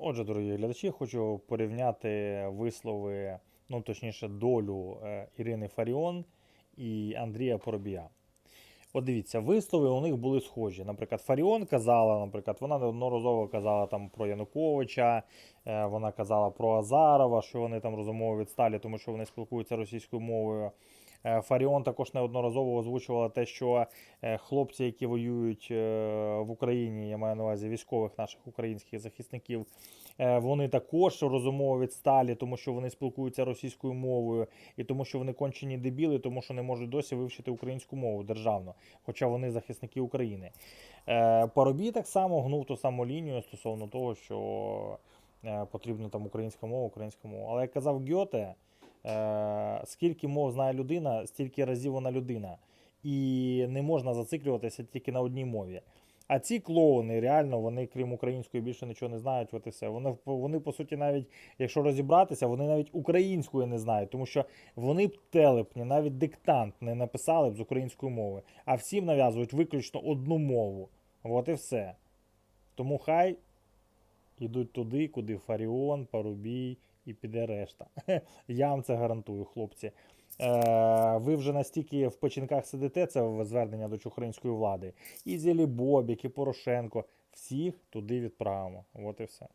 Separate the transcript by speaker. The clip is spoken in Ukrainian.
Speaker 1: Отже, дорогі глядачі, хочу порівняти вислови, ну точніше, долю е, Ірини Фаріон і Андрія Поробія. От дивіться, вислови у них були схожі. Наприклад, Фаріон казала, наприклад, вона неодноразово казала там про Януковича, е, вона казала про Азарова, що вони там розумово відсталі, тому що вони спілкуються російською мовою. Е, Фаріон також неодноразово озвучувала те, що е, хлопці, які воюють е, в Україні, я маю на увазі військових наших українських захисників, вони також розумово відсталі, тому що вони спілкуються російською мовою, і тому що вони кончені дебіли, тому що не можуть досі вивчити українську мову державно, хоча вони захисники України. Парубій так само гнув ту саму лінію стосовно того, що потрібна там українська мова, українська мова. Але як казав Гьоте, скільки мов знає людина, стільки разів вона людина. І не можна зациклюватися тільки на одній мові. А ці клоуни, реально, вони, крім української, більше нічого не знають. От і все. Вони, вони, по суті, навіть, якщо розібратися, вони навіть української не знають, тому що вони б телепні, навіть диктант не написали б з української мови, а всім нав'язують виключно одну мову. От і все. Тому хай ідуть туди, куди Фаріон, Парубій і піде решта. Я вам це гарантую, хлопці. Е, ви вже настільки в печінках сидите, це звернення до української влади. І Зілі Бобік, і Порошенко. Всіх туди відправимо. От і все.